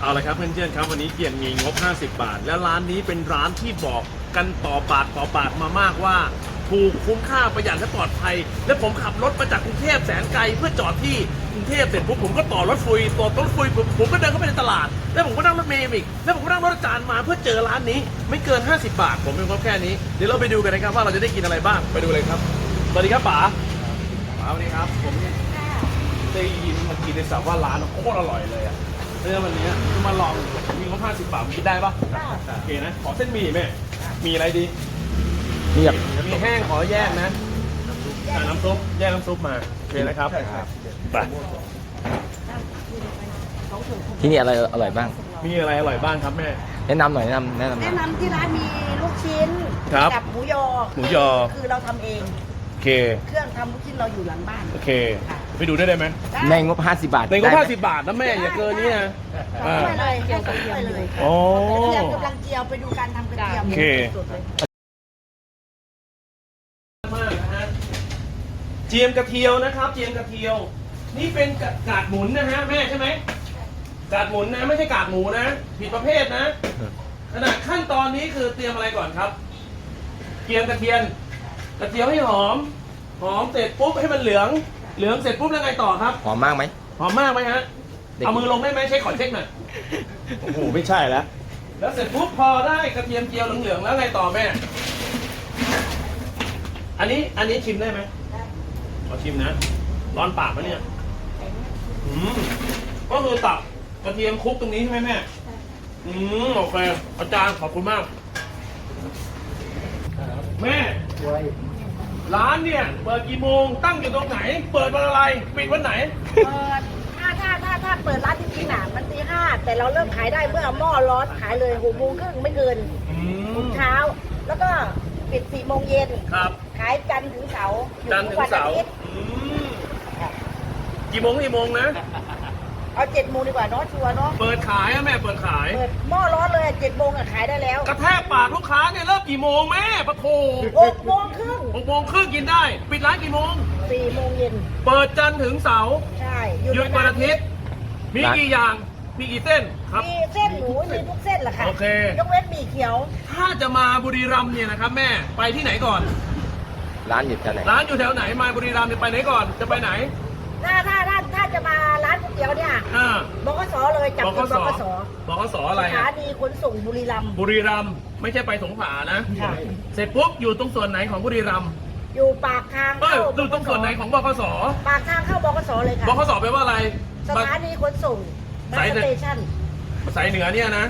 เอาละครับเพื่อนๆครับวันนี้เกียนมีงบ 50 บาท และร้านนี้เป็นร้านที่บอกกันต่อปากต่อปากมามากว่า ถูกคุ้มค่าประหยัดและปลอดภัย และผมขับรถมาจากกรุงเทพแสนไกลเพื่อจอดที่กรุงเทพเสร็จปุ๊บผมก็ต่อรถฟรีต่อรถฟรีปุ๊บผมก็เดินเข้าไปในตลาด แล้วผมก็นั่งรถเมล์อีกแล้วผมก็นั่งรถอาจารย์มาเพื่อเจอร้านนี้ ไม่เกิน 50 บาท ผมเป็นงบแค่นี้เดี๋ยวเราไปดูกันนะครับว่าเราจะได้กินอะไรบ้างไปดูเลยครับสวัสดีครับป๋าป๋าสวัสดีครับผมเนี่ยได้ยินมากินในสับว่าร้านโคตรอร่อยเลยอะ เรื่องวันนี้จะมาลองมีงบ50บาทกินได้ปะโอเคนะ ขอเส้นหมี่แม่ มีอะไรดีนี่แบบมีแห้งขอแยกนะอ่าน้ำซุป แยกน้ำซุปมา โอเคนะครับไปที่นี่อะไรอร่อยบ้าง มีอะไรอร่อยบ้างครับแม่ แนะนำหน่อยแนะนำแนะนำหน่แนะอยนำที่ร้านมีลูกชิ้นครับ กับหมูยอ หมูยอ คือเราทำเอง โอเค เครื่องทำลูกชิ้นเราอยู่หลังบ้าน โอเค ไปดูได้ไหมในงบ 50 บาทในงบได้ไหม50บาทนะแม่อย่าเกินนี้นะได้อ่าไปเลยให้กระเทียมเลยโอ้กระเทียมกำลังเจียวไปดูการทำกระเทียมโอเค สดๆเลยมากนะฮะเจียมกระเทียวนะครับ เจียมกระเทียว นี่เป็นกะกาดหมุนนะฮะแม่ใช่ไหมกาดหมุนนะไม่ใช่กาดหมูนะผิดประเภทนะขนาดขั้นตอนนี้คือเตรียมอะไรก่อนครับเกียมกระเทียมกระเทียมให้หอม หอมเสร็จปุ๊บให้มันเหลือง เหลืองเสร็จปุ๊บแล้วไงต่อครับ หอมมากไหม หอมมากไหมฮะ เด็ก เอามือลงได้ไหมใช้ขอเช็คหน่อย โอ้โหไม่ใช่แล้วแล้วเสร็จปุ๊บพอได้กระเทียมเจียวเหลืองๆแล้วไงต่อแม่ อันนี้อันนี้ชิมได้ไหมขอชิมนะ ร้อนปากปะเนี่ยอืมก็คือตับกระเทียมคลุกตรงนี้ใช่ไหมแม่ อืมโอเคอาจารย์ขอบคุณมาก แม่ ร้านเนี่ย เปิดกี่โมง ตั้งอยู่ตรงไหน เปิดวันอะไร ปิดวันไหน เปิดถ้าถ้าถ้าถ้าเปิดร้านจริงๆน่ะมันตีห้าแต่เราเริ่มขายได้เมื่อหม้อร้อนขายเลยหกโมงครึ่งไม่เกินอืหมกเช้า แล้วก็ปิดสี่โมงเย็นครับ ขายจันทร์ถึงเสาร์อยู่จันทร์ถึงทุกวัเสาร์อาทิตย์อืมกี่โมงถึงกี่โมงนะ เอาเจ็ดโมงดีกว่าเนาะชัวร์เนาะเปิดขายอะแม่เปิดขาย เปิดหม้อร้อนเลยเจ็ดโมงอะขายได้แล้วกระแทกปากลูกค้าเนี่ยเริ่มกี่โมงแม่ปะโถหกโมงครึ่งหกโมงครึ่งกินได้ ปิดร้านกี่โมง สี่โมงเย็นเปิดจันทร์ถึงเสาร์ใช่หยุดวันอาทิตย์มีกี่อย่างมีกี่เส้นครับ มีเส้นหมูมีทุกเส้นแหละค่ะโอเค ยกเว้นหมี่เขียว ถ้าจะมาบุรีรัมย์เนี่ยนะครับแม่ไปที่ไหนก่อน ร้านอยู่แถวไหนร้านอยู่แถวไหนมาบุรีรัมย์เนี่ยไปไหนก่อนจะไปไหน ถ้าถ้าถ้าถ้าจะมา เลยจับบกเป็นสบกสบกสอะไรสถาอะนีขนส่งบุรีรัมย์บุรีรัมย์ไม่ใช่ไปสงขลานะค่ะเสร็จปุ๊บอยู่ตรงส่วนไหนของบุรีรัมย์อยู่ปากทางเอ้ยเข้าอยู่ตรงส่วนไหนของบกสปากทางเข้าบกสเลยค่ะบกสแปลว่าอะไร สถานีขนส่งบัสายสไหนสเตชันสายเหนือเนี่ยนะ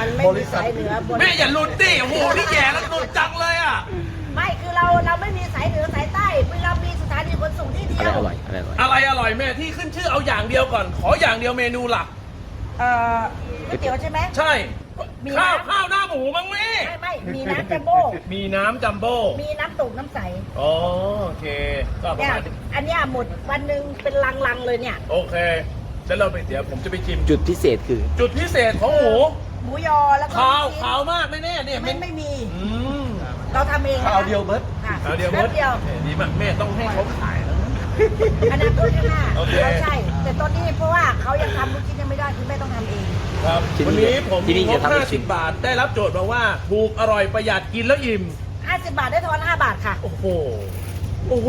มันไม่มีสายเหนือบนแม่อย่าหลุดดิโอ้โหนี่แย่แล้วหลุดจังเลยอะ ไม่คือเราเราไม่มีสายเหนือสายใต้เรามีสถานีขนส่งที่เดีอะไรยวอร่อยอะไรอร่อยอะไรอร่อยแม่ที่ขึ้นชื่อเอาอย่างเดียวก่อน ขออย่างเดียวเมนูหลัก เอ่อก๋วยเตี๋ยวใช่ไหมใช่ มีข้าวน้ำข้าวหน้าหมูมั้งแม่ไม่ไม่มีน้ำจัมโบ้มีน้ำจัมโบ้มีน้ำตกน้ำใสอ๋อโอเคก็ประเนี่ยมาณนี้อันเนี้ยหมดวันหนึ่งเป็นลังๆเลยเนี่ย โอเคแล้วเราไปเดี๋ยวผมจะไปชิม จุดพิเศษคือ จุดพิเศษของหมูหมูยอแล้วก็ขาวลูกชิ้นขาวมากแน่ๆเนี่ยไม่ไม่มี อืมเราทำเองข้าวเดียวเบิร์ด ค่ะขาวเดียวแป๊บเดียวโอเคดีมากแม่ต้องให้เขาขายนะ อนาคตข้างหน้าโอเคเราใช่ แต่ตอนนี้เพราะว่าเขายังทำลูกชิ้นยังไม่ได้คือแม่ต้องทำเอง ครับที่นี่วันนี้ผมที่นี่มีงจะบทำให้ชิม 50 บาท ได้รับโจทย์มาว่า ถูกอร่อยประหยัดกินแล้วอิ่ม 50 บาทได้ทอน 5 บาทค่ะโอ้โห โอ้โห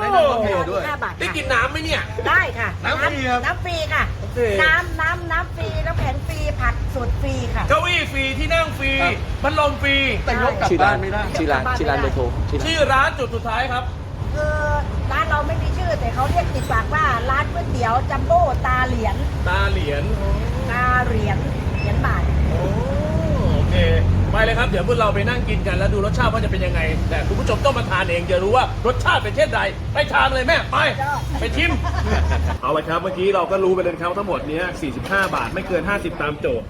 ได้น้ำกาแฟด้วย5บาทได้ค่ะกินน้ำไหมเนี่ย ได้ค่ะน้ำฟรีครับ น้ำฟรีค่ะ โอเค น้ำน้ำน้ำฟรีน้ำแข็งฟรีผักสดฟรีค่ะ เก้าอี้ฟรีที่นั่งฟรีครับพัดลมฟรี แต่ยกกลับชื่อบ้าร้านนไม่ได้ ชื่อร้านชื่อร้านเบอร์โทรชื่อร้านชื่อร้านจุดสุดท้ายครับ คือร้านเราไม่มีชื่อแต่เขาเรียกติดปากว่าร้านก๋วยเตี๋ยวจัมโบ้ตาเหรียญตาเหรียญตาเหรียญเหรียญบาท โอ้โอเค ไปเลยครับเดี๋ยวพวกเราไปนั่งกินกันแล้วดูรสชาติว่าจะเป็นยังไง แต่คุณผู้ชมต้องมาทานเองจะรู้ว่ารสชาติเป็นเช่นใดไปทานเลยแม่ไปไปชิม เอาละครับเมื่อกี้เราก็รู้ไปเลยครับว่าทั้งหมดเนี้ย45 บาทไม่เกิน 50 ตามโจทย์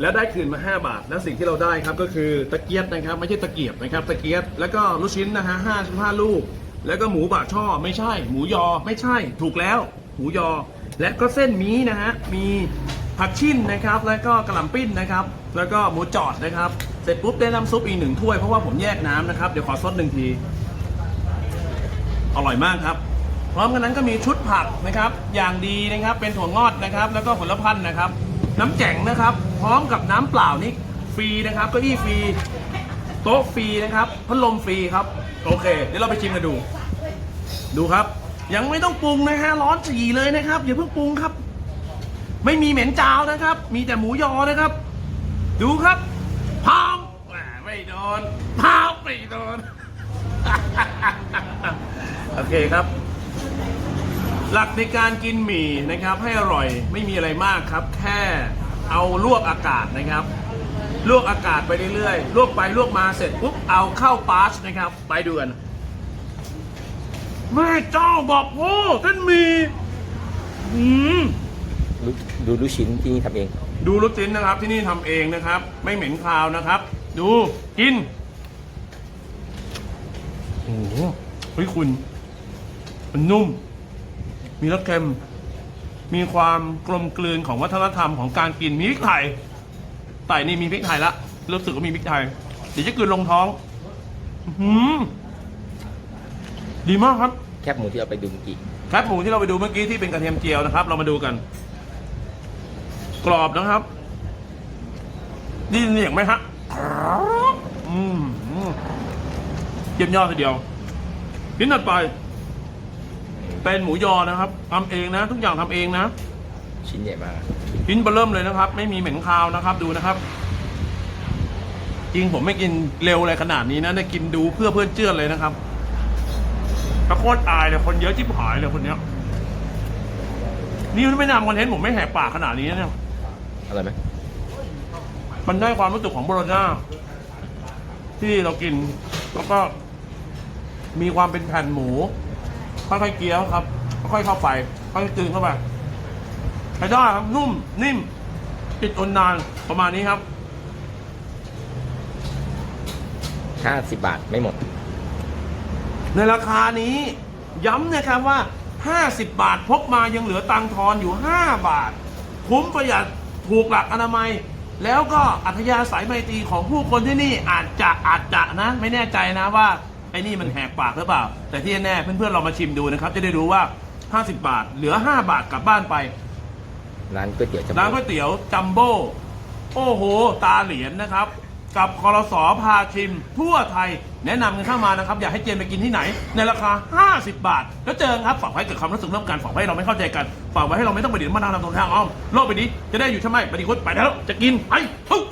แล้วได้คืนมา 5 บาท แล้วสิ่งที่เราได้ครับก็คือตะเกียบนะครับ ไม่ใช่ตะเกียบนะครับตะเกียบแล้วก็ลูกชิ้นนะฮะ55ลูก แล้วก็หมูบาช่อไม่ใช่ หมูยอไม่ใช่ ถูกแล้ว หมูยอ และก็เส้นมีนะฮะมีผักชิ้นนะครับ แล้วก็กระหล่ำปิ้นนะครับ แล้วก็หมูจอดนะครับ เสร็จปุ๊บได้น้ำซุปอีกหนึ่งถ้วยเพราะว่าผมแยกน้ำนะครับ เดี๋ยวขอซดหนึ่งที อร่อยมากครับ พร้อมกันนั้นก็มีชุดผักนะครับ อย่างดีนะครับ เป็นถั่วงอกนะครับ แล้วก็ผลพันธุ์นะครับ น้ำแจ๋งนะครับ พร้อมกับน้ำเปล่านี่ฟรีนะครับเก้าอี้ฟรี โต๊ะฟรีนะครับพัดลมฟรีครับ โอเค เดี๋ยวเราไปชิมกันดู ดูครับ ยังไม่ต้องปรุงนะฮะร้อนจีเลยนะครับอย่าเพิ่งปรุงครับ ไม่มีเหม็นจาวนะครับ มีแต่หมูยอนะครับ ดูครับ ไม่โดนพามไม่โดนโอเคครับ หลักในการกินหมี่นะครับ ให้อร่อยไม่มีอะไรมากครับ แค่เอาลวกอากาศนะครับ ลวกอากาศไปเรื่อยๆลวกไปลวกมาเสร็จปุ๊บเอาเข้าปาชนะครับ ไปเดือนแม่เจ้าบอกโอ้ท่านมีอืมลูกดูลูกชิ้นที่นี่ทำเอง ดูลูกชิ้นนะครับที่นี่ทำเองนะครับ ไม่เหม็นคาวนะครับ ดูกินโอ้โหเฮ้ยคุณ มันนุ่ม มีรสเค็ม มีความกลมกลืนของวัฒนธรรมของการกินมีพริกไทยไต่นี่มีพริกไทยละรู้สึกว่ามีพริกไทยเดี๋ยวจะกลืนลงท้องอื้อหือดีมากครับ แคบหมูที่เอาไปดูเมื่อกี้แคบหมูที่เราไปดูเมื่อกี้ที่เป็นกระเทียมเจียวนะครับ เรามาดูกัน กรอบนะครับได้ยินเสียงไหมฮะ อืมอืมเยี่ยมยอดทีเดียวชิ้นถัดไปเป็นหมูยอนะครับทำเองนะ ทุกอย่างทำเองนะชิ้นใหญ่มากชิ้นเบอร์เริ่มเลยนะครับ ไม่มีเหม็นคาวนะครับ ดูนะครับ จริงผมไม่กินเร็วอะไรขนาดนี้นะได้กินดูเพื่อเพื่อนเจือนเลยนะครับถ้าโคตรอายเลยคนเยอะจิบหายเลยคนเนี้ยนี่ไม่นำคอนเทนต์ผมไม่แหกปากขนาดนี้นะเนี่ย อะไรไหม มันได้ความรู้สึกของโบโลน่าที่เรากิน แล้วก็ มีความเป็นแผ่นหมูค่อยๆเคี้ยวครับค่อยๆเข้าไปค่อยๆกลืนเข้าไปใช้ได้ครับนุ่มนิ่ม ติดทนนานประมาณนี้ครับห้าสิบบาทไม่หมด ในราคานี้ย้ำนะครับว่า 50 บาทพกมายังเหลือตังค์ทอนอยู่ 5 บาท คุ้มประหยัดถูกหลักอนามัย แล้วก็อัธยาศัยไมตรีของผู้คนที่นี่อาจจะอาจจะนะ ไม่แน่ใจนะว่าไอ้นี่มันแหกปากหรือเปล่า แต่ที่แน่ๆเพื่อนๆเรามาชิมดูนะครับ จะได้รู้ว่า 50 บาท เหลือ 5 บาทกลับบ้านไป ร้านก๋วยเตี๋ยวจะร้านก๋วยเตี๋ยวจัมโบ้โอ้โห ตาเหรียญนะครับ กับคอรสอพาชิม ทั่วไทย แนะนำกันเข้ามานะครับ อยากให้เจนไปกินที่ไหน ในราคา 50 บาท แล้วเจอกันครับฝากไว้เกิดความรู้สึกร่วมกันฝากไว้ให้เราไม่เข้าใจกันฝากไว้ให้เราไม่ต้องไปเดือดมานานตรงทางอ้อมโลกไปนี้จะได้อยู่ใช่ไหมปฏิคุณไปแล้วจะกินไปทุก